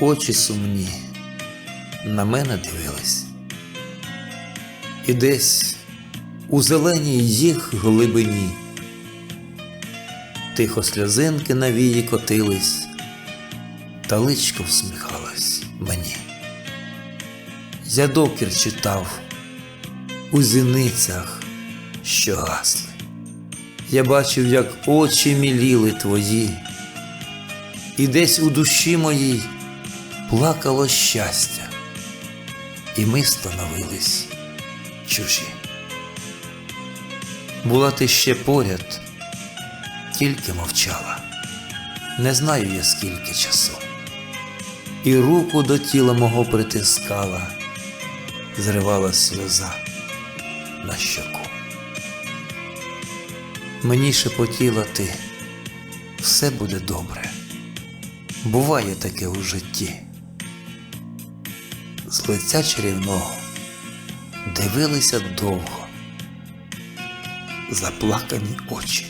очі сумні на мене дивились. І десь у зеленій їх глибині тихо сльозинки на вії котились, та личко всміхалось мені. Я докір читав у зіницях, що гасли. Я бачив, як очі міліли твої, і десь у душі моїй плакало щастя, і ми становились чужі. Була ти ще поряд, тільки мовчала, не знаю я скільки часу, і руку до тіла мого притискала, зривала сльоза на щоку. Мені шепотіла ти, все буде добре. Буває таке у житті. З лиця чарівного дивилися довго, заплакані очі.